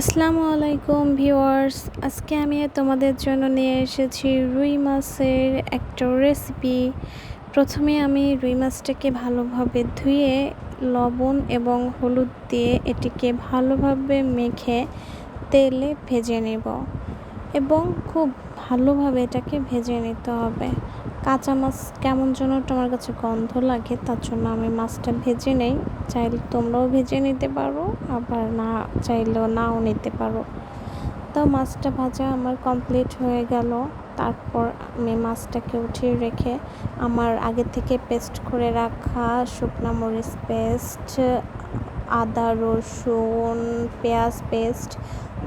আসসালামু আলাইকুম ভিউয়ার্স, আজকে আমি তোমাদের জন্য নিয়ে এসেছি রুই মাছের একটা রেসিপি প্রথমে আমি রুই মাছটাকে ভালোভাবে ধুয়ে, লবণ এবং হলুদ দিয়ে এটিকে ভালোভাবে মেখে তেলে ভেজে নেব এবং খুব ভালোভাবে এটাকে ভেজে নিতে হবে। কাঁচা মাছ কেমন যেন তোমার কাছে গন্ধ লাগে, তার জন্য আমি মাছটা ভেজে নেই। চাইলে তোমরাও ভেজে নিতে পারো, আবার না, চাইলেও নাও নিতে পারো। তো মাছটা ভাজা আমার কমপ্লিট হয়ে গেল। তারপর আমি মাছটাকে উঠিয়ে রেখে আমার আগে থেকে পেস্ট করে রাখা শুকনা মরিচ পেস্ট আদা, রসুন, পেঁয়াজ পেস্ট,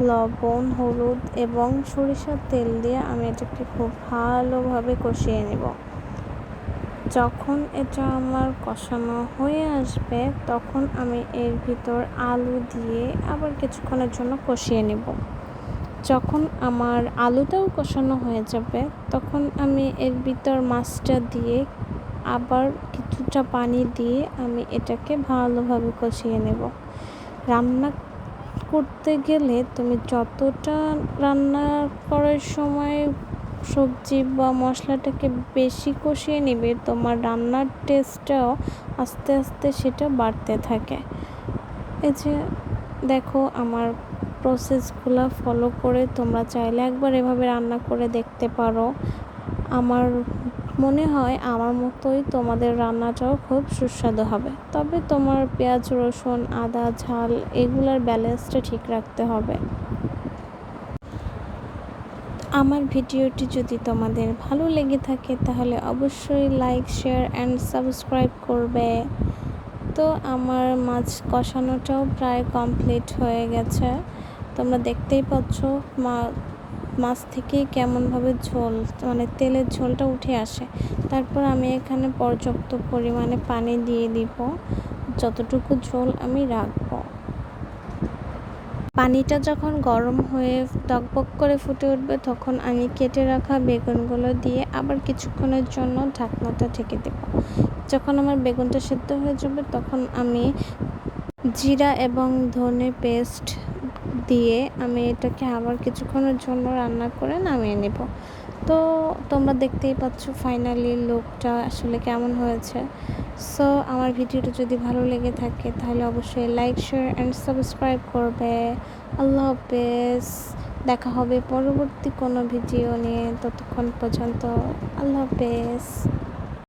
লবণ, হলুদ এবং সরিষার তেল দিয়ে আমি এটাকে খুব ভালোভাবে কষিয়ে নেব। যখন এটা আমার কষানো হয়ে আসবে, তখন আমি এর ভিতর আলু দিয়ে আবার কিছুক্ষণের জন্য কষিয়ে নেব। যখন আমার আলুটাও কষানো হয়ে যাবে, তখন আমি এর ভিতর মাছটা দিয়ে আবার কিছুটা পানি দিয়ে আমি এটাকে ভালোভাবে কষিয়ে নেব। রান্না করতে গেলে তুমি যতটা রান্না করার সময় সবজি বা মশলাটাকে বেশি কষিয়ে নেবে, তোমার রান্নার টেস্টটাও আস্তে আস্তে সেটা বাড়তে থাকে। এই যে দেখো আমার প্রসেসগুলো ফলো করে তোমরা চাইলে একবার এভাবে রান্না করে দেখতে পারো। আমার মনে হয় আমার মতোই তোমাদের রান্নাটাও খুব সুস্বাদু হবে। তবে তোমার পেঁয়াজ, রসুন, আদা, ঝাল এগুলার ব্যালেন্সটা ঠিক রাখতে হবে। আমার ভিডিওটি যদি তোমাদের ভালো লেগে থাকে তাহলে অবশ্যই লাইক শেয়ার অ্যান্ড সাবস্ক্রাইব করবে। তো আমার মাছ কষানোটাও প্রায় কমপ্লিট হয়ে গেছে। তোমরা দেখতেই পাচ্ছ মা মাছ থেকে কেমনভাবে ঝোল মানে তেলের ঝোলটা উঠে আসে। তারপর আমি এখানে পর্যাপ্ত পরিমাণে পানি দিয়ে দিব, যতটুকু ঝোল আমি রাখব। পানিটা যখন গরম হয়ে টকবক করে ফুটে উঠবে, তখন আমি কেটে রাখা বেগুনগুলো দিয়ে আবার কিছুক্ষণের জন্য ঢাকনাটা ঢেকে দেব। যখন আমার বেগুনটা সেদ্ধ হয়ে যাবে, তখন আমি জিরা এবং ধনে পেস্ট দিয়ে আমি এটাকে আবার কিছুক্ষণের জন্য রান্না করে নামিয়ে নেব। তো তোমরা দেখতেই পাচ্ছ ফাইনালি লুকটা আসলে কেমন হয়েছে। সো আমার ভিডিওটা যদি ভালো লেগে থাকে তাহলে অবশ্যই লাইক শেয়ার অ্যান্ড সাবস্ক্রাইব করবে। আল্লাহ হাফেজ। দেখা হবে পরবর্তী কোনো ভিডিও নিয়ে ততক্ষণ পর্যন্ত। আল্লাহ হাফেজ।